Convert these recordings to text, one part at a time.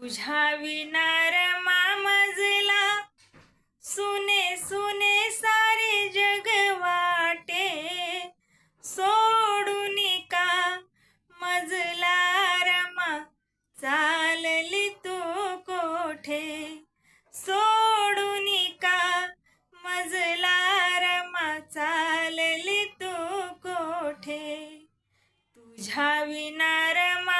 तुझ्या विनार मामजला सुने सुने सारे जग वाटे. सोडून का मजला रमा चालली तू कोठे? सोडून का मजला रमा चालली तू कोठे? तुझ्या विनार मा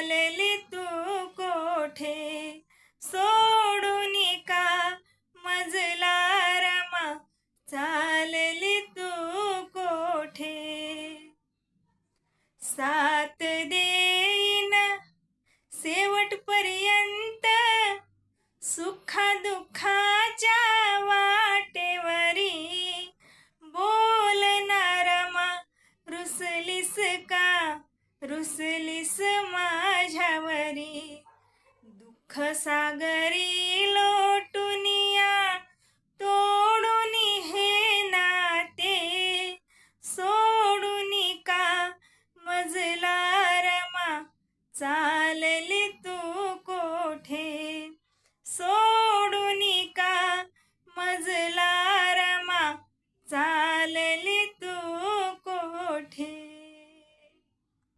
चालली तू कोठे? सोडून का मजला रमा चालली तू कोठे? सा रुसलीस माझ्यावरी दुःख सागरी लोटुनिया तोडून हे नाते सोडून का मजला रमा चा